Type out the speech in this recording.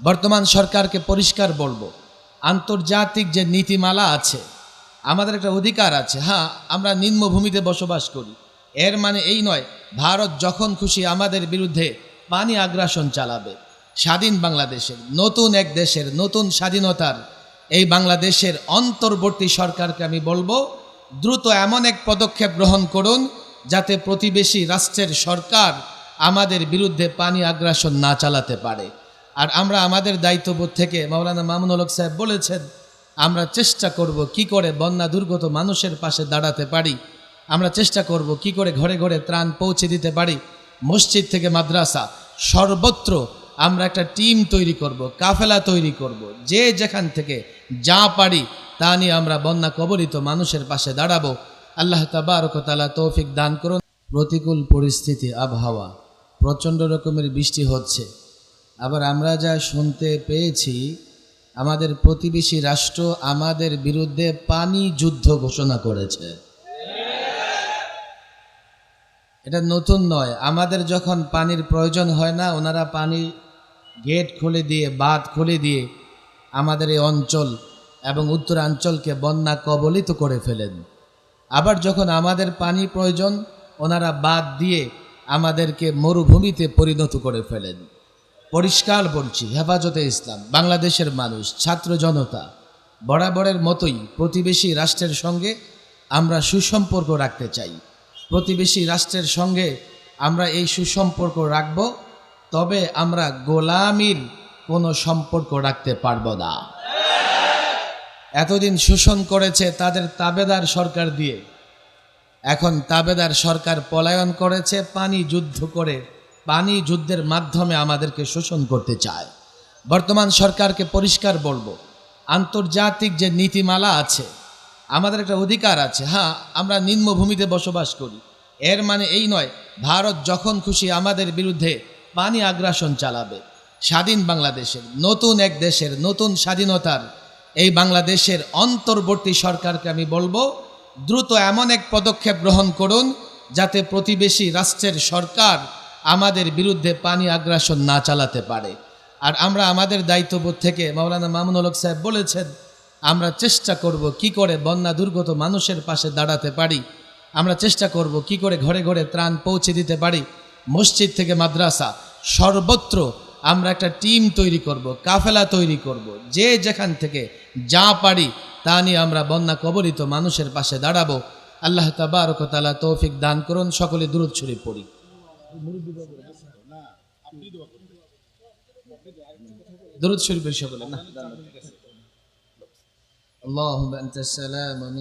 বর্তমান সরকারকে পরিষ্কার বলব, আন্তর্জাতিক যে নীতিমালা আছে, আমাদের একটা অধিকার আছে হ্যাঁ আমরা নিম্নভূমিতে বসবাস করি। এর মানে এই নয়, ভারত যখন খুশি আমাদের বিরুদ্ধে পানি আগ্রাসন চালাবে। স্বাধীন বাংলাদেশের, নতুন এক দেশের, নতুন স্বাধীনতার এই বাংলাদেশের অন্তর্বর্তী সরকারকে আমি বলব, দ্রুত এমন এক পদক্ষেপ গ্রহণ করুন যাতে প্রতিবেশী রাষ্ট্রের সরকার আমাদের বিরুদ্ধে পানি আগ্রাসন না চালাতে পারে। আর আমরা আমাদের দায়িত্ববোধ থেকে মাওলানা মামুনুল হক সাহেব বলেছেন, আমরা চেষ্টা করব কি করে বন্যা দুর্গত মানুষের পাশে দাঁড়াতে পারি। আমরা চেষ্টা করব কি করে ঘরে ঘরে ত্রাণ পৌঁছে দিতে পারি। মসজিদ থেকে মাদ্রাসা, সর্বত্র আমরা একটা টিম তৈরি করব, কাফেলা তৈরি করব। যে যেখান থেকে যা পারি তা নিয়ে আমরা বন্যা কবলিত মানুষের পাশে দাঁড়াবো। আল্লাহ তাবারকতালা তৌফিক দান করুন। প্রতিকূল পরিস্থিতি, আবহাওয়া, প্রচণ্ড রকমের বৃষ্টি হচ্ছে। আবার আমরা যা শুনতে পেয়েছি, আমাদের প্রতিবেশী রাষ্ট্র আমাদের বিরুদ্ধে পানি যুদ্ধ ঘোষণা করেছে। এটা নতুন নয়, আমাদের যখন পানির প্রয়োজন হয় না, ওনারা পানি গেট খুলে দিয়ে, বাঁধ খুলে দিয়ে আমাদের এই অঞ্চল এবং উত্তরাঞ্চলকে বন্যা কবলিত করে ফেলেন। আবার যখন আমাদের পানি প্রয়োজন, ওনারা বাদ দিয়ে আমাদেরকে মরুভূমিতে পরিণত করে ফেলেন। পরিষ্কার বলছি হেফাজতে ইসলাম, বাংলাদেশের মানুষ, ছাত্র জনতা, বরাবরের মতোই প্রতিবেশী রাষ্ট্রের সঙ্গে আমরা সুসম্পর্ক রাখতে চাই। প্রতিবেশী রাষ্ট্রের সঙ্গে আমরা এই সুসম্পর্ক রাখব, তবে আমরা গোলামির কোনো সম্পর্ক রাখতে পারব না। এতদিন শোষণ করেছে তাদের তাবেদার সরকার দিয়ে। এখন তাবেদার সরকার পলায়ন করেছে, পানি যুদ্ধ করে পানি যুদ্ধের মাধ্যমে আমাদেরকে শোষণ করতে চায়। বর্তমান সরকারকে পরিষ্কার বলব, আন্তর্জাতিক যে নীতিমালা আছে, আমাদের একটা অধিকার আছে। হ্যাঁ আমরা নিম্নভূমিতে বসবাস করি। এর মানে এই নয়, ভারত যখন খুশি আমাদের বিরুদ্ধে পানি আগ্রাসন চালাবে। স্বাধীন বাংলাদেশের, নতুন এক দেশের, নতুন স্বাধীনতার এই বাংলাদেশের অন্তর্বর্তী সরকারকে আমি বলব, দ্রুত এমন এক পদক্ষেপ গ্রহণ করুন যাতে প্রতিবেশী রাষ্ট্রের সরকার আমাদের বিরুদ্ধে পানি আগ্রাসন না চালাতে পারে। আর আমরা আমাদের দায়িত্ববোধ থেকে মাওলানা মামুনুল হক সাহেব বলেছেন, আমরা চেষ্টা করব কি করে বন্যা দুর্গত মানুষের পাশে দাঁড়াতে পারি। আমরা চেষ্টা করব কি করে ঘরে ঘরে ত্রাণ পৌঁছে দিতে পারি। মসজিদ থেকে মাদ্রাসা, সর্বত্র আমরা একটা টিম তৈরি করব, কাফেলা তৈরি করব। যে যেখান থেকে যা পারি তা নিয়ে আমরা বন্যা কবলিত মানুষের পাশে দাঁড়াবো। আল্লাহ তাবারকতালা তৌফিক দান করুন, সকলে দূরত ছড়ি পড়ি। দরুদ শরীফের সকলে না আল্লাহুম্মা আনতাস সালাম ওয়া